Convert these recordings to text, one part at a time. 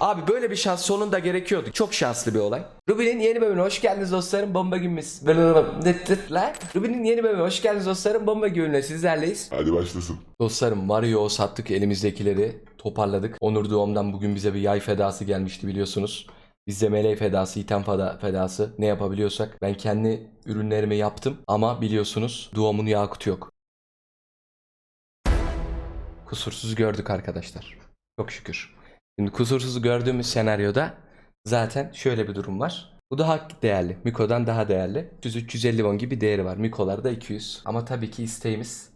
Abi böyle bir şans sonunda gerekiyordu. Çok şanslı bir olay. Ruby'nin yeni bölümüne hoş geldiniz dostlarım. Bomba. La. Ruby'nin yeni bölümüne hoş geldiniz dostlarım. Bomba gününe sizlerleyiz. Hadi başlasın. Dostlarım Mario sattık elimizdekileri toparladık. Onur Doğum'dan bugün bize bir yay fedası gelmişti biliyorsunuz. Bizde meleği fedası, item feda- fedası ne yapabiliyorsak. Ben kendi ürünlerimi yaptım ama biliyorsunuz Doğum'un yakutu yok. Kusursuz gördük arkadaşlar. Çok şükür. Şimdi kusursuz gördüğümüz senaryoda zaten şöyle bir durum var. Bu daha değerli. Miko'dan daha değerli. 300-350 won gibi değeri var. Miko'larda 200. Ama tabii ki isteğimiz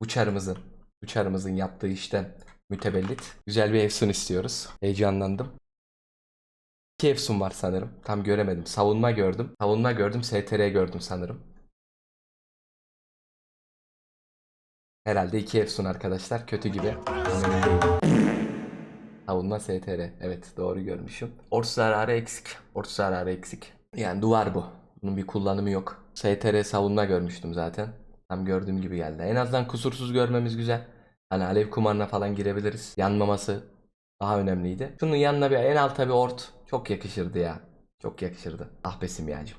uçarımızın, uçarımızın yaptığı işten mütevellit. Güzel bir Efsun istiyoruz. Heyecanlandım. İki Efsun var sanırım. Tam göremedim. Savunma gördüm. Savunma gördüm. STR gördüm sanırım. Herhalde iki Efsun arkadaşlar. Kötü gibi. Savunma STR. Evet doğru görmüşüm. Ort zararı eksik. Ort zararı eksik. Yani duvar bu. Bunun bir kullanımı yok. STR savunma görmüştüm zaten. Tam gördüğüm gibi geldi. En azından kusursuz görmemiz güzel. Hani alev kumarına falan girebiliriz. Yanmaması daha önemliydi. Şunun yanına bir en alta bir ort. Çok yakışırdı ya. Çok yakışırdı. Ah be simyacım.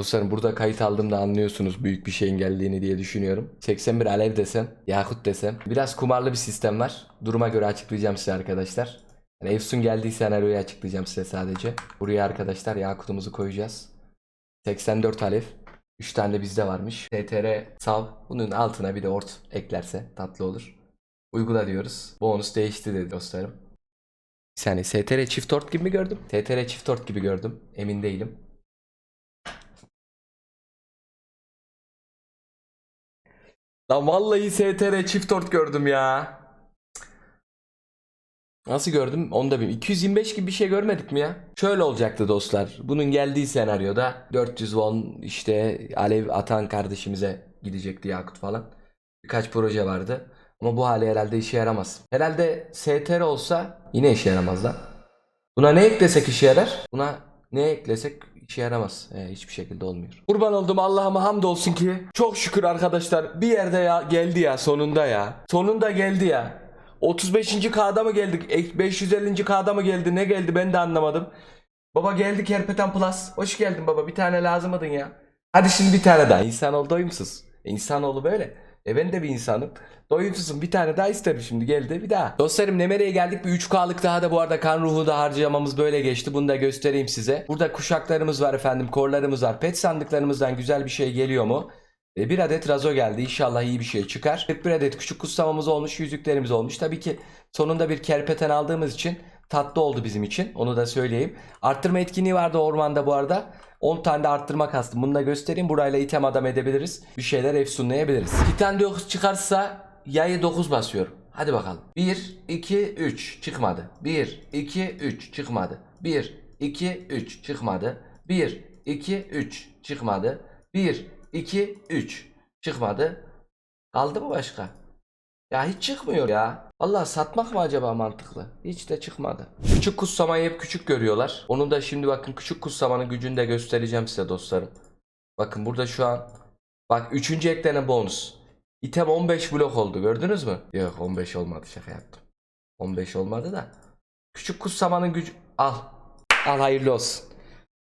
Dostlarım burada kayıt aldığımda anlıyorsunuz büyük bir şeyin geldiğini diye düşünüyorum. 81 alev desem, yakut desem. Biraz kumarlı bir sistem var. Duruma göre açıklayacağım size arkadaşlar. Yani Efsun geldiği senaryoyu açıklayacağım size sadece. Buraya arkadaşlar yakutumuzu koyacağız. 84 alev. 3 tane de bizde varmış. TTR sav. Bunun altına bir de ort eklerse tatlı olur. Uygula diyoruz. Bonus değişti dedi dostlarım. Bir saniye STR çift ort gibi mi gördüm? TTR çift ort gibi gördüm. Emin değilim. Lan vallahi STR çift ort gördüm ya. Nasıl gördüm? Onu da bilmiyorum. 225 gibi bir şey görmedik mi ya? Şöyle olacaktı dostlar. Bunun geldiği senaryoda 400 won işte alev atan kardeşimize gidecekti Yakut falan. Birkaç proje vardı. Ama bu hali herhalde işe yaramaz. Herhalde STR olsa yine işe yaramaz lan. Buna ne eklesek işe yarar? Buna ne eklesek işe yaramaz. Ee, hiçbir şekilde olmuyor. Kurban oldum Allah'ıma hamdolsun ki çok şükür arkadaşlar bir yerde ya geldi ya sonunda ya. Sonunda geldi ya. 35. K'da mı geldik? Ek- 550. K'da mı geldi? Ne geldi ben de anlamadım. Baba geldik Kerpeten Plus. Hoş geldin baba. Bir tane lazımydın ya. Hadi şimdi bir tane daha. İnsanoğlu doyumsuz. E, İnsanoğlu böyle. E ben de bir insanım. Doyumsuzum. Bir tane daha isterim şimdi. Geldi bir daha. Dostlarım Nemere'ye geldik. Bir 3K'lık daha da bu arada kan ruhu da harcamamız böyle geçti. Bunu da göstereyim size. Burada kuşaklarımız var efendim. Korlarımız var. Pet sandıklarımızdan güzel bir şey geliyor mu? E, bir adet razo geldi. İnşallah iyi bir şey çıkar. 41 adet küçük kutsamamız olmuş. Yüzüklerimiz olmuş. Tabii ki sonunda bir kerpeten aldığımız için tatlı oldu bizim için. Onu da söyleyeyim. Arttırma etkinliği vardı ormanda bu arada. 10 tane de arttırma kastım. Bunu da göstereyim. Burayla item adam edebiliriz. Bir şeyler efsunlayabiliriz. Titan 9 çıkarsa yayı 9 basıyorum. Hadi bakalım. 1, 2, 3 çıkmadı. 1, 2, 3 çıkmadı. 1, 2, 3 çıkmadı. 1, 2, 3 çıkmadı. 1, 2, 3 çıkmadı. Kaldı mı başka? Ya hiç çıkmıyor ya. Vallahi satmak mı acaba mantıklı? Hiç de çıkmadı. Küçük kutsamayı hep küçük görüyorlar. Onu da şimdi bakın küçük kutsamanın gücünü de göstereceğim size dostlarım. Bakın burada şu an bak 3. eklenen bonus. İtem 15 blok oldu gördünüz mü? Yok 15 olmadı şaka yaptım. 15 olmadı da. Küçük kutsamanın gücü al. Al hayırlı olsun.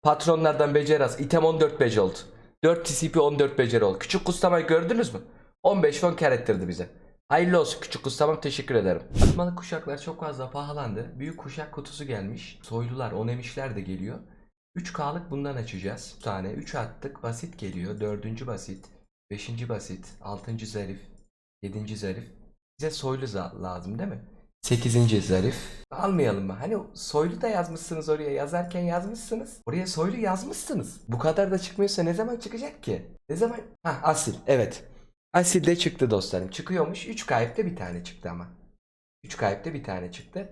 Patronlardan beceri az. İtem 14 beceri oldu. 4 TCP 14 beceri oldu. Küçük kutsamayı gördünüz mü? 15 fon kar ettirdi bize. Hayırlı olsun küçük kustamam teşekkür ederim. Atmalı kuşaklar çok fazla pahalandı. Büyük kuşak kutusu gelmiş. Soylular, onemişler de geliyor. 3K'lık bundan açacağız. 3 tane 3 attık. Basit geliyor. 4. basit. 5. basit. 6. zarif. 7. zarif. Bize soylu lazım değil mi? 8. zarif. Almayalım mı? Hani soylu da yazmışsınız oraya. Yazarken yazmışsınız. Oraya soylu yazmışsınız. Bu kadar da çıkmıyorsa ne zaman çıkacak ki? Ne zaman? Ha asil. Evet. Asil de çıktı dostlarım. Çıkıyormuş. 3 kayıpta bir tane çıktı ama. 3 kayıpta bir tane çıktı.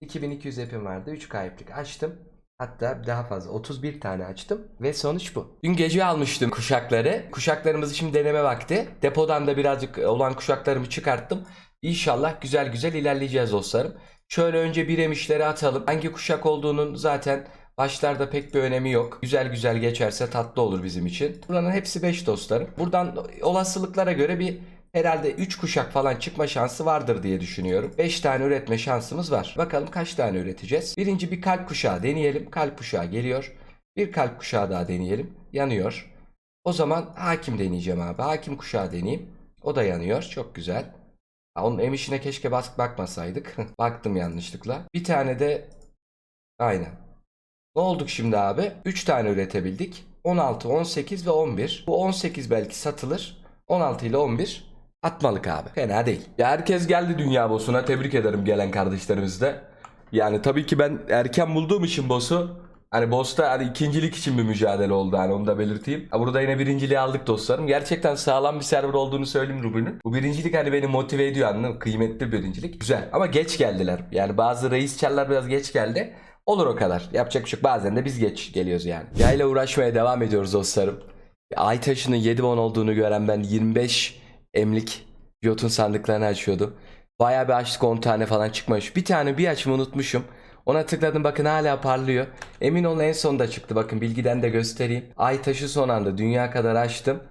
2200 epim vardı. 3 kayıplık açtım. Hatta daha fazla 31 tane açtım ve sonuç bu. Dün gece almıştım kuşakları. Kuşaklarımızı şimdi deneme vakti. Depodan da birazcık olan kuşaklarımı çıkarttım. İnşallah güzel güzel ilerleyeceğiz dostlarım. Şöyle önce bir emişleri atalım. Hangi kuşak olduğunun zaten başlarda pek bir önemi yok. Güzel güzel geçerse tatlı olur bizim için. Buranın hepsi 5 dostlarım. Buradan olasılıklara göre bir Herhalde 3 kuşak falan çıkma şansı vardır diye düşünüyorum. 5 tane üretme şansımız var. Bakalım kaç tane üreteceğiz. Birinci bir kalp kuşağı deneyelim. Kalp kuşağı geliyor. Bir kalp kuşağı daha deneyelim. Yanıyor. O zaman hakim deneyeceğim abi. Hakim kuşağı deneyeyim. O da yanıyor. Çok güzel. Onun emişine keşke bas bakmasaydık. Baktım yanlışlıkla. Bir tane de aynen. Ne olduk şimdi abi? 3 tane üretebildik. 16, 18 ve 11. Bu 18 belki satılır. 16 ile 11 atmalık abi. Fena değil. Ya herkes geldi dünya boss'una. Tebrik ederim gelen kardeşlerimiz de. Yani tabii ki ben erken bulduğum için boss'u Hani boss'ta hani ikincilik için bir mücadele oldu hani onu da belirteyim. Burada yine birinciliği aldık dostlarım. Gerçekten sağlam bir server olduğunu söyleyeyim Ruby'nin. Bu birincilik hani beni motive ediyor anladın mı? Kıymetli bir birincilik. Güzel ama geç geldiler. Yani bazı reis çarlar biraz geç geldi. Olur o kadar. Yapacak bir şey. Bazen de biz geç geliyoruz yani. Yayla uğraşmaya devam ediyoruz dostlarım. Aytaş'ın 7 won olduğunu gören ben 25 emlik Jotun sandıklarını açıyordu. Bayağı bir açtık 10 tane falan çıkmamış. Bir tane bir açımı unutmuşum. Ona tıkladım bakın hala parlıyor. Emin olun en sonunda çıktı bakın bilgiden de göstereyim. Aytaş'ı son anda dünya kadar açtım.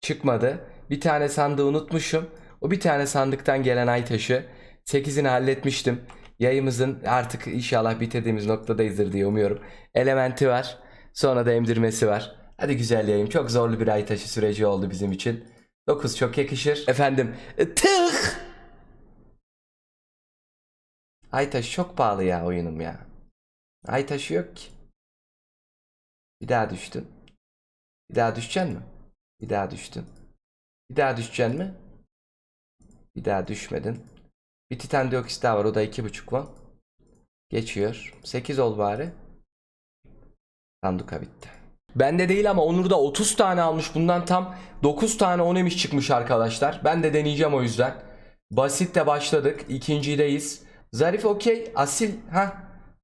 Çıkmadı. Bir tane sandığı unutmuşum. O bir tane sandıktan gelen Aytaş'ı 8'ini halletmiştim. Yayımızın artık inşallah bitirdiğimiz noktadayızdır diye umuyorum. Elementi var. Sonra da emdirmesi var. Hadi güzel yayım. Çok zorlu bir Aytaşı süreci oldu bizim için. 9 çok yakışır. Efendim. e, Tık! Aytaş çok pahalı ya oyunum ya. Aytaşı yok ki. Bir daha düştün. Bir daha düşeceksin mi? Bir daha düştün. Bir daha düşeceksin mi? Bir daha düşmedin. Bir titan dioksit daha var. O da iki buçuk mu? Geçiyor. 8 ol bari. Sanduka bitti. Bende değil ama Onur'da 30 tane almış. Bundan tam 9 tane onemiş çıkmış arkadaşlar. Ben de deneyeceğim o yüzden. Basitle başladık. İkincideyiz. Zarif okey. Asil. ha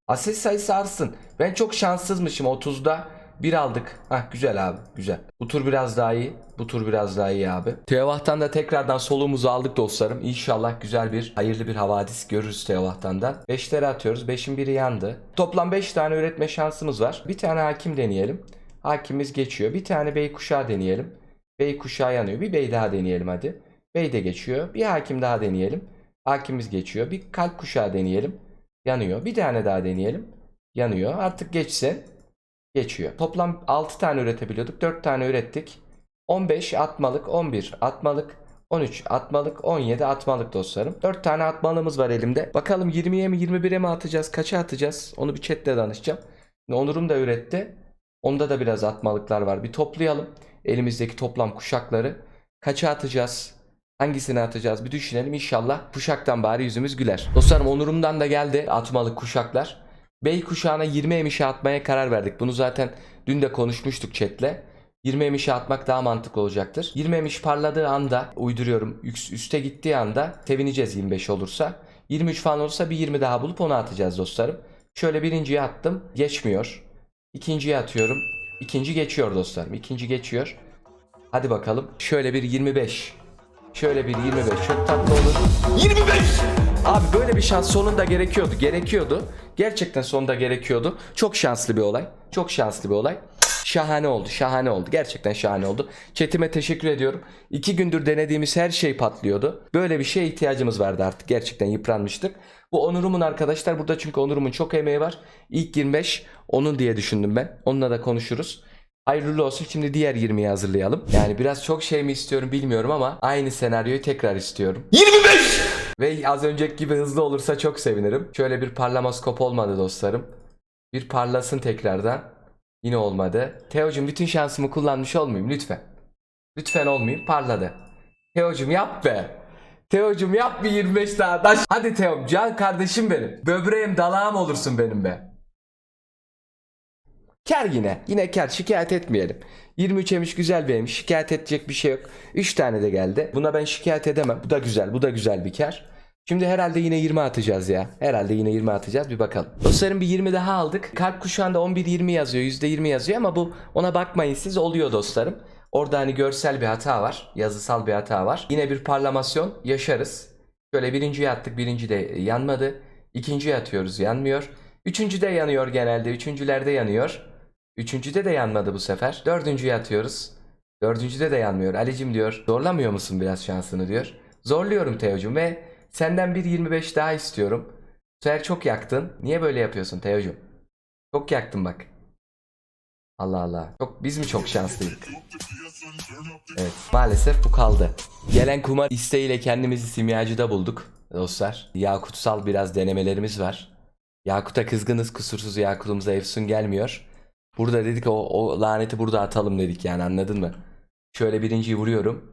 Asil sayısı artsın. Ben çok şanssızmışım 30'da. Bir aldık. Hah güzel abi güzel. Bu tur biraz daha iyi. Bu tur biraz daha iyi abi. Tevah'tan da tekrardan soluğumuzu aldık dostlarım. İnşallah güzel bir hayırlı bir havadis görürüz Tevah'tan da. 5'leri atıyoruz. 5'in biri yandı. Toplam 5 tane üretme şansımız var. Bir tane hakim deneyelim. Hakimimiz geçiyor. Bir tane bey kuşağı deneyelim. Bey kuşağı yanıyor. Bir bey daha deneyelim hadi. Bey de geçiyor. Bir hakim daha deneyelim. Hakimimiz geçiyor. Bir kalp kuşağı deneyelim. Yanıyor. Bir tane daha deneyelim. Yanıyor. Artık geçse geçiyor. Toplam 6 tane üretebiliyorduk. 4 tane ürettik. 15 atmalık, 11 atmalık, 13 atmalık, 17 atmalık dostlarım. 4 tane atmalımız var elimde. Bakalım 20'ye mi 21'e mi atacağız? Kaça atacağız? Onu bir chatle danışacağım. Şimdi Onur'um da üretti. Onda da biraz atmalıklar var. Bir toplayalım elimizdeki toplam kuşakları. Kaça atacağız? Hangisini atacağız bir düşünelim. İnşallah kuşaktan bari yüzümüz güler. Dostlarım Onur'umdan da geldi atmalık kuşaklar. Bey kuşağına 20 emişe atmaya karar verdik. Bunu zaten dün de konuşmuştuk chatle. 20 emişe atmak daha mantıklı olacaktır. 20 emiş parladığı anda uyduruyorum üst- üste gittiği anda sevineceğiz 25 olursa. 23 falan olursa bir 20 daha bulup onu atacağız dostlarım. Şöyle birinciye attım geçmiyor. İkinciye atıyorum. İkinci geçiyor dostlarım. İkinci geçiyor. Hadi bakalım. Şöyle bir 25. Şöyle bir 25. Çok tatlı olur. 25! Abi böyle bir şans sonunda gerekiyordu. Gerekiyordu. Gerçekten sonunda gerekiyordu. Çok şanslı bir olay. Çok şanslı bir olay. Şahane oldu. Şahane oldu. Gerçekten şahane oldu. Chatime teşekkür ediyorum. İki gündür denediğimiz her şey patlıyordu. Böyle bir şeye ihtiyacımız vardı artık. Gerçekten yıpranmıştık. Bu Onur'umun arkadaşlar burada çünkü Onur'umun çok emeği var. İlk 25 onun diye düşündüm ben. Onunla da konuşuruz. Hayırlı olsun. Şimdi diğer 20'yi hazırlayalım. Yani biraz çok şey mi istiyorum bilmiyorum ama aynı senaryoyu tekrar istiyorum. 25! Ve az önceki gibi hızlı olursa çok sevinirim. Şöyle bir parlamaskop olmadı dostlarım. Bir parlasın tekrardan. Yine olmadı. Teo'cum bütün şansımı kullanmış olmayayım lütfen. Lütfen olmayayım. Parladı. Teo'cum yap be. Teo'cum yap bir 25 daha. Hadi Teo'm can kardeşim benim. Böbreğim dalağım olursun benim be. Ker yine. Yine ker. Şikayet etmeyelim. 23 emiş güzel bir. Şikayet edecek bir şey yok. 3 tane de geldi. Buna ben şikayet edemem. Bu da güzel. Bu da güzel bir kar. Şimdi herhalde yine 20 atacağız ya. Herhalde yine 20 atacağız. Bir bakalım. Dostlarım bir 20 daha aldık. Kalp kuşağında 11-20 yazıyor. %20 yazıyor ama bu ona bakmayın siz oluyor dostlarım. Orada hani görsel bir hata var. Yazısal bir hata var. Yine bir parlamasyon yaşarız. Şöyle birinciye attık. Birinci de yanmadı. İkinciye atıyoruz. Yanmıyor. Üçüncü de yanıyor genelde. Üçüncülerde yanıyor. Üçüncüde de yanmadı bu sefer. Dördüncüye atıyoruz. Dördüncüde de yanmıyor. Ali'cim diyor zorlamıyor musun biraz şansını diyor. Zorluyorum Teocuğum ve senden bir 25 daha istiyorum. Bu sefer çok yaktın. Niye böyle yapıyorsun Teocuğum? Çok yaktın bak. Allah Allah. Çok, biz mi çok şanslıydık? Evet maalesef bu kaldı. Gelen kumar isteğiyle kendimizi simyacıda bulduk dostlar. Yakutsal biraz denemelerimiz var. Yakut'a kızgınız kusursuz Yakut'umuza Efsun gelmiyor. Burada dedik o, o laneti burada atalım dedik yani anladın mı? Şöyle birinciyi vuruyorum.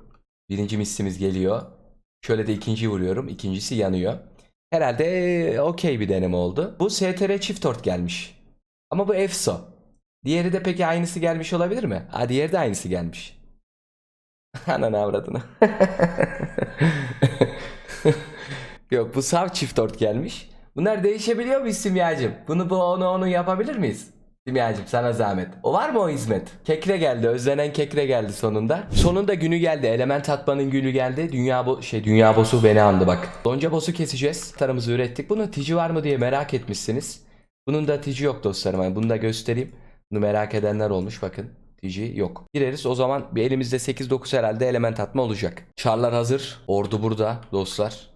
Birinci mislimiz geliyor. Şöyle de ikinciyi vuruyorum. İkincisi yanıyor. Herhalde eee, okey bir deneme oldu. Bu STR çift ort gelmiş. Ama bu EFSO. Diğeri de peki aynısı gelmiş olabilir mi? Ha diğeri de aynısı gelmiş. Ananı avradını. Yok bu sav çift ort gelmiş. Bunlar değişebiliyor mu simyacım? Bunu bu onu onu yapabilir miyiz? Simyacım sana zahmet. O var mı o hizmet? Kekre geldi. Özlenen kekre geldi sonunda. Sonunda günü geldi. Element atmanın günü geldi. Dünya bu şey dünya boss'u beni andı bak. Lonca boss'u keseceğiz. Tarımızı ürettik. Bunun tici var mı diye merak etmişsiniz. Bunun da tici yok dostlarım. Yani bunu da göstereyim. Bunu merak edenler olmuş bakın. TG yok. Gireriz o zaman bir elimizde 8-9 herhalde element atma olacak. Çarlar hazır. Ordu burada dostlar.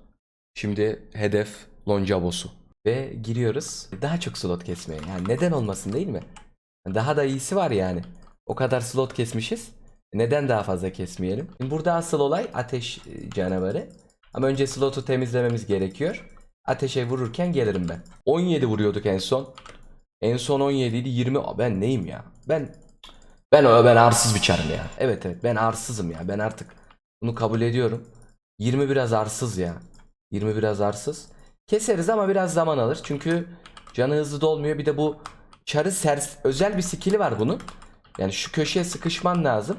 Şimdi hedef Lonca boss'u. Ve giriyoruz. Daha çok slot kesmeye. Yani neden olmasın değil mi? Daha da iyisi var yani. O kadar slot kesmişiz. Neden daha fazla kesmeyelim? Şimdi burada asıl olay ateş e, canavarı. Ama önce slotu temizlememiz gerekiyor. Ateşe vururken gelirim ben. 17 vuruyorduk en son. En son 17 idi 20. Aa, Ben neyim ya? Ben ben o ben arsız bir çarım ya. Evet evet ben arsızım ya. Ben artık bunu kabul ediyorum. 20 biraz arsız ya. 20 biraz arsız. Keseriz ama biraz zaman alır. Çünkü canı hızlı dolmuyor. Bir de bu çarı sers özel bir skill'i var bunun. Yani şu köşeye sıkışman lazım.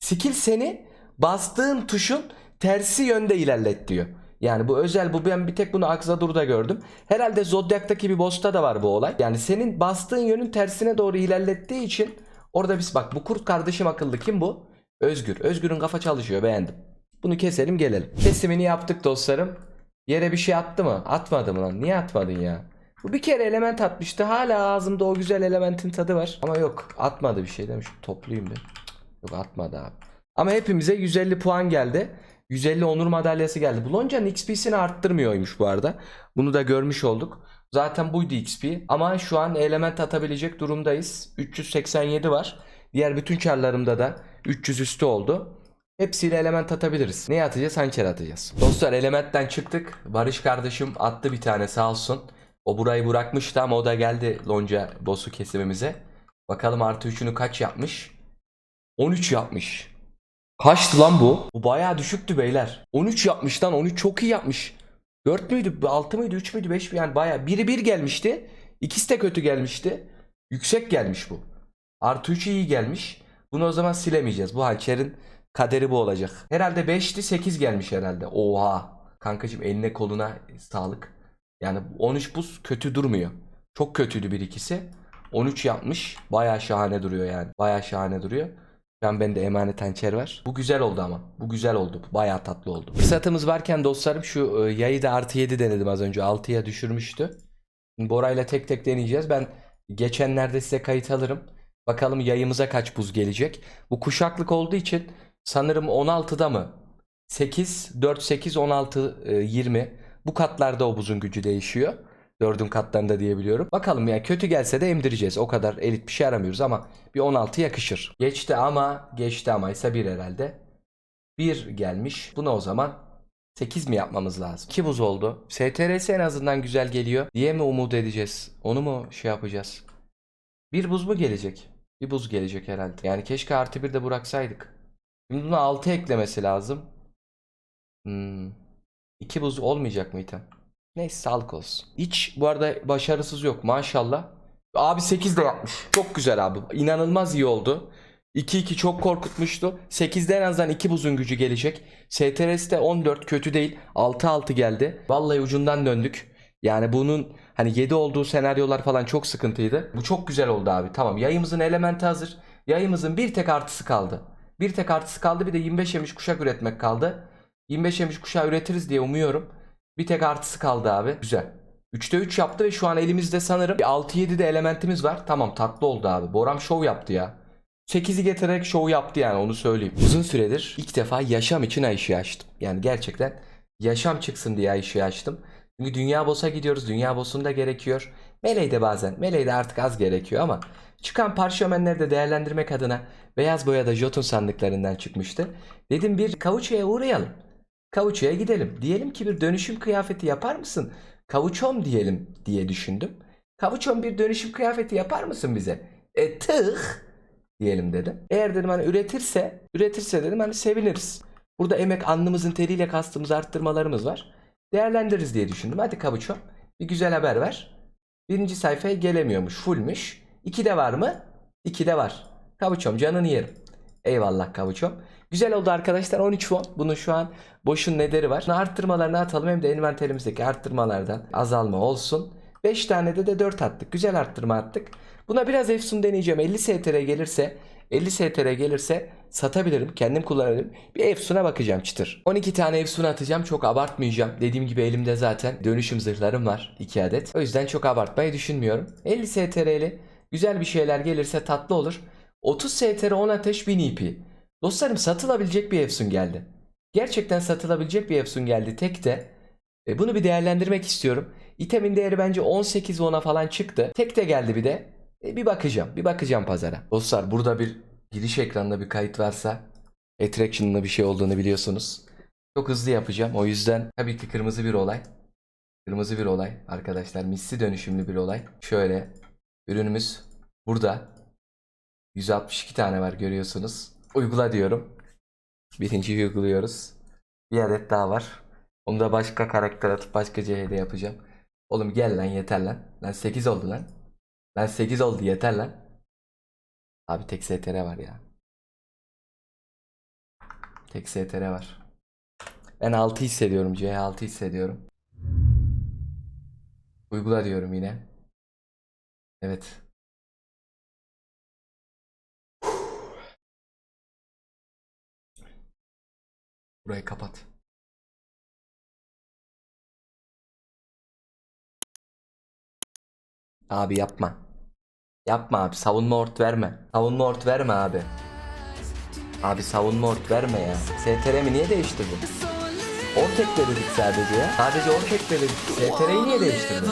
Skill seni bastığın tuşun tersi yönde ilerlet diyor. Yani bu özel bu ben bir tek bunu Akzadur'da gördüm. Herhalde Zodiac'taki bir boss'ta da var bu olay. Yani senin bastığın yönün tersine doğru ilerlettiği için orada biz bak bu kurt kardeşim akıllı kim bu? Özgür. Özgür'ün kafa çalışıyor beğendim. Bunu keselim gelelim. Kesimini yaptık dostlarım. Yere bir şey attı mı? Atmadı mı lan? Niye atmadın ya? Bu bir kere element atmıştı. Hala ağzımda o güzel elementin tadı var. Ama yok atmadı bir şey demiş. Toplayayım bir. Yok atmadı abi. Ama hepimize 150 puan geldi. 150 onur madalyası geldi. Bu Lonca'nın XP'sini arttırmıyormuş bu arada. Bunu da görmüş olduk. Zaten buydu XP. Ama şu an element atabilecek durumdayız. 387 var. Diğer bütün çarlarımda da 300 üstü oldu. Hepsiyle element atabiliriz. Neye atacağız? Hançer atacağız. Dostlar elementten çıktık. Barış kardeşim attı bir tane sağ olsun. O burayı bırakmıştı ama o da geldi lonca boss'u kesimimize. Bakalım artı 3'ünü kaç yapmış? 13 yapmış. Kaçtı lan bu? Bu bayağı düşüktü beyler. 13 yapmış lan 13 çok iyi yapmış. 4 müydü 6 mıydı 3 müydü 5 mi yani bayağı. Biri 1 gelmişti. İkisi de kötü gelmişti. Yüksek gelmiş bu. Artı 3 iyi gelmiş. Bunu o zaman silemeyeceğiz. Bu hançerin kaderi bu olacak. Herhalde 5'ti 8 gelmiş herhalde. Oha. Kankacığım eline koluna sağlık. Yani 13 buz kötü durmuyor. Çok kötüydü bir ikisi. 13 yapmış. Bayağı şahane duruyor yani. Bayağı şahane duruyor. An bende emanet hançer var. Bu güzel oldu ama. Bu güzel oldu. Bayağı tatlı oldu. Fırsatımız varken dostlarım şu e, yayı da artı 7 denedim az önce. 6'ya düşürmüştü. Şimdi Bora'yla tek tek deneyeceğiz. Ben geçenlerde size kayıt alırım. Bakalım yayımıza kaç buz gelecek. Bu kuşaklık olduğu için sanırım 16'da mı? 8, 4, 8, 16, e, 20. Bu katlarda o buzun gücü değişiyor. Dördün katlarında diyebiliyorum. Bakalım ya kötü gelse de emdireceğiz. O kadar elit bir şey aramıyoruz ama bir 16 yakışır. Geçti ama geçti ama ise bir herhalde. Bir gelmiş. Buna o zaman 8 mi yapmamız lazım? 2 buz oldu. STRS en azından güzel geliyor diye mi umut edeceğiz? Onu mu şey yapacağız? Bir buz mu gelecek? Bir buz gelecek herhalde. Yani keşke artı bir de bıraksaydık. Şimdi buna 6 eklemesi lazım. Hmm. 2 buz olmayacak mı item? Neyse sağlık olsun. Hiç bu arada başarısız yok maşallah. Abi 8 de yapmış. Çok güzel abi. İnanılmaz iyi oldu. 2-2 çok korkutmuştu. 8'de en azından 2 buzun gücü gelecek. STRS'te 14 kötü değil. 6-6 geldi. Vallahi ucundan döndük. Yani bunun hani 7 olduğu senaryolar falan çok sıkıntıydı. Bu çok güzel oldu abi. Tamam yayımızın elementi hazır. Yayımızın bir tek artısı kaldı. Bir tek artısı kaldı bir de 25 yemiş kuşak üretmek kaldı. 25 yemiş kuşağı üretiriz diye umuyorum. Bir tek artısı kaldı abi. Güzel. 3'te 3 yaptı ve şu an elimizde sanırım 6-7'de elementimiz var. Tamam tatlı oldu abi. Boram şov yaptı ya. 8'i getirerek şov yaptı yani onu söyleyeyim. Uzun süredir ilk defa yaşam için ay ışığı açtım. Yani gerçekten yaşam çıksın diye ay ışığı açtım. Çünkü Dünya Boss'a gidiyoruz. Dünya Boss'unda gerekiyor. Meleğde bazen. Meleğde artık az gerekiyor ama çıkan parşömenleri de değerlendirmek adına beyaz boyada Jotun sandıklarından çıkmıştı. Dedim bir kavuçaya uğrayalım. Kavuço'ya gidelim. Diyelim ki bir dönüşüm kıyafeti yapar mısın? Kavuçom diyelim diye düşündüm. Kavuçom bir dönüşüm kıyafeti yapar mısın bize? E tıh diyelim dedim. Eğer dedim hani üretirse, üretirse dedim hani seviniriz. Burada emek alnımızın teriyle kastığımız arttırmalarımız var. Değerlendiririz diye düşündüm. Hadi Kavuçom bir güzel haber ver. Birinci sayfaya gelemiyormuş. Fullmüş. İki de var mı? İki de var. Kavuçom canını yerim. Eyvallah kavuçom. Güzel oldu arkadaşlar 13 won. Bunun şu an boşun nedeni var. Arttırmalarını atalım hem de envanterimizdeki arttırmalardan azalma olsun. 5 tane de de 4 attık. Güzel arttırma attık. Buna biraz Efsun deneyeceğim. 50 STR gelirse 50 STR gelirse satabilirim. Kendim kullanırım. Bir Efsun'a bakacağım çıtır. 12 tane Efsun atacağım. Çok abartmayacağım. Dediğim gibi elimde zaten dönüşüm zırhlarım var. 2 adet. O yüzden çok abartmayı düşünmüyorum. 50 STR'li güzel bir şeyler gelirse tatlı olur. 30 STR 10 ateş 1000 EP. Dostlarım satılabilecek bir Efsun geldi. Gerçekten satılabilecek bir Efsun geldi tek de. E, bunu bir değerlendirmek istiyorum. İtemin değeri bence 18 10'a falan çıktı. Tek de geldi bir de. E, bir bakacağım. Bir bakacağım pazara. Dostlar burada bir giriş ekranında bir kayıt varsa Attraction'da bir şey olduğunu biliyorsunuz. Çok hızlı yapacağım. O yüzden tabii ki kırmızı bir olay. Kırmızı bir olay arkadaşlar. Misli dönüşümlü bir olay. Şöyle ürünümüz burada. 162 tane var görüyorsunuz. Uygula diyorum. Birinciyi uyguluyoruz. Bir adet daha var. Onu da başka karakter atıp başka CH'de yapacağım. Oğlum gel lan yeter lan. Lan 8 oldu lan. Lan 8 oldu yeter lan. Abi tek STR var ya. Tek STR var. Ben 6 hissediyorum. C6 hissediyorum. Uygula diyorum yine. Evet. Burayı kapat. Abi yapma. Yapma abi. Savunma ort verme. Savunma ort verme abi. Abi savunma ort verme ya. STR'mi niye değiştirdin? Ort ekle dedik sadece ya. Sadece ort ekle dedik. STR'yi niye değiştirdin?